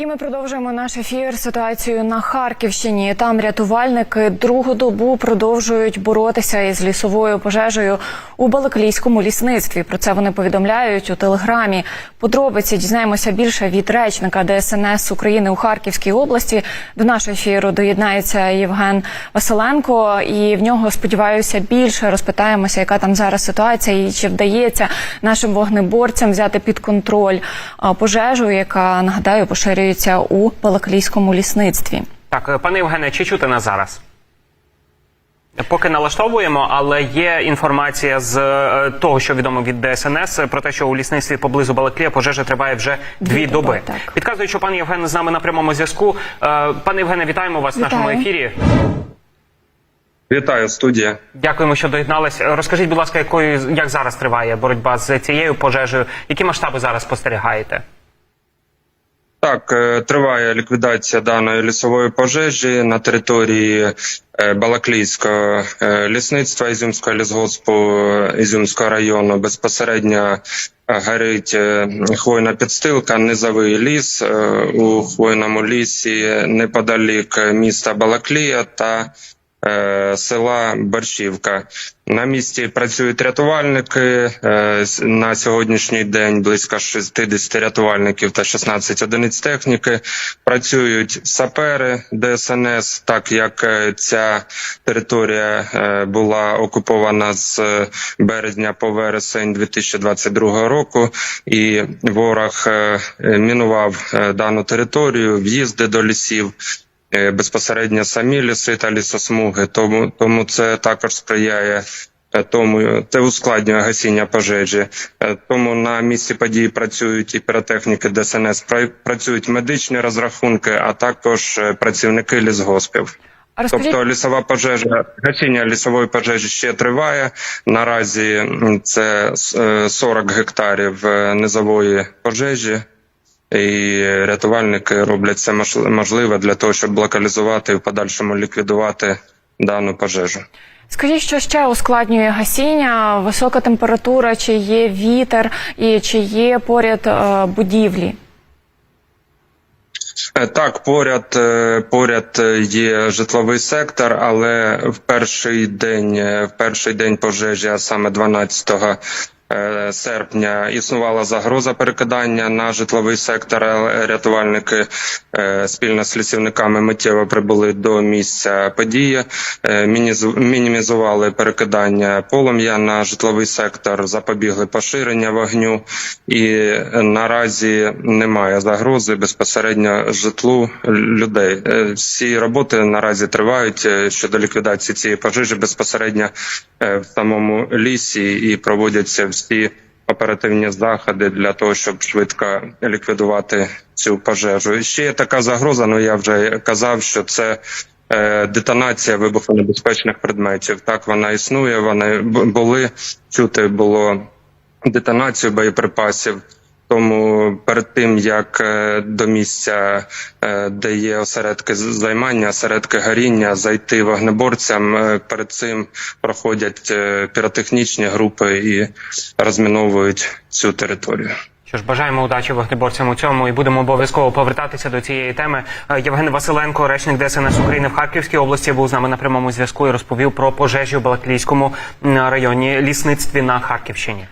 І ми продовжуємо наш ефір ситуацію на Харківщині. Там рятувальники другу добу продовжують боротися із лісовою пожежею у Балаклійському лісництві. Про це вони повідомляють у телеграмі. Подробиці дізнаємося більше від речника ДСНС України у Харківській області. До нашого ефіру доєднається Євген Василенко, і в нього сподіваюся більше розпитаємося, яка там зараз ситуація, і чи вдається нашим вогнеборцям взяти під контроль пожежу, яка нагадаю поширюється у Балаклійському лісництві. Так, е, пане Євгене, чи чути нас зараз? Поки налаштовуємо, але є інформація з е, того, що відомо від ДСНС, е, про те, що у лісництві поблизу Балаклія пожежа триває вже дві, Дві доби, доби. так. Підказую, що пан Євген з нами на прямому зв'язку. Е, Пане Євгене, вітаємо вас в нашому ефірі. Вітаю, студія. Дякуємо, що доєднались. Розкажіть, будь ласка, якою як зараз триває боротьба з цією пожежею? Які масштаби зараз спостерігаєте? Так, е, триває ліквідація даної лісової пожежі на території е, Балаклійського е, лісництва Ізюмського лісгоспу Ізюмського району. Безпосередньо горить хвойна підстилка, низовий ліс у хвойному лісі неподалік міста Балаклія та села Борщівка. На місці працюють рятувальники. Е, На сьогоднішній день близько 60 рятувальників та 16 одиниць техніки. Працюють сапери ДСНС, так як е, ця територія е, була окупована з березня по вересень 2022 року, і ворог мінував дану територію, в'їзди до лісів безпосередньо самі ліси та лісосмуги. Тому тому це також сприяє. е, Тому це ускладнює гасіння пожежі. Е, Тому на місці події працюють і піротехніки ДСНС, пра- працюють медичні розрахунки, а також е, працівники лісгоспів. Розкажіть, Тобто лісова пожежа, гасіння лісової пожежі ще триває. Наразі це е, 40 гектарів е, низової пожежі. І рятувальники роблять все можливе для того, щоб локалізувати і в подальшому ліквідувати дану пожежу. скажіть, що ще ускладнює гасіння? Висока температура, чи є вітер, і чи є поряд е, будівлі? Е, Так, поряд е, поряд є житловий сектор, але в перший день, в перший день пожежі, а саме 12 е, серпня, існувала загроза перекидання на житловий сектор. Рятувальники е, спільно з лісівниками миттєво прибули до місця події, е, мінімізували перекидання полум'я на житловий сектор, запобігли поширення вогню, і наразі немає загрози безпосередньо житлу людей. Е, Всі роботи наразі тривають е, щодо ліквідації цієї пожежі безпосередньо е, в самому лісі і проводяться всі оперативні заходи для того, щоб швидко ліквідувати цю пожежу. І ще є така загроза. Ну я вже казав, що це. е, Детонація вибухонебезпечних предметів так вона існує. Вони були чути було детонацію боєприпасів. Тому перед тим як е, до місця, е, де є осередки займання, осередки горіння, зайти вогнеборцям, е, перед цим проходять піротехнічні групи і розміновують цю територію. Що ж, бажаємо удачі вогнеборцям у цьому і будемо обов'язково повертатися до цієї теми. Євген Василенко, речник ДСНС України в Харківській області, був з нами на прямому зв'язку і розповів про пожежі у Балаклійському районі лісництві на Харківщині.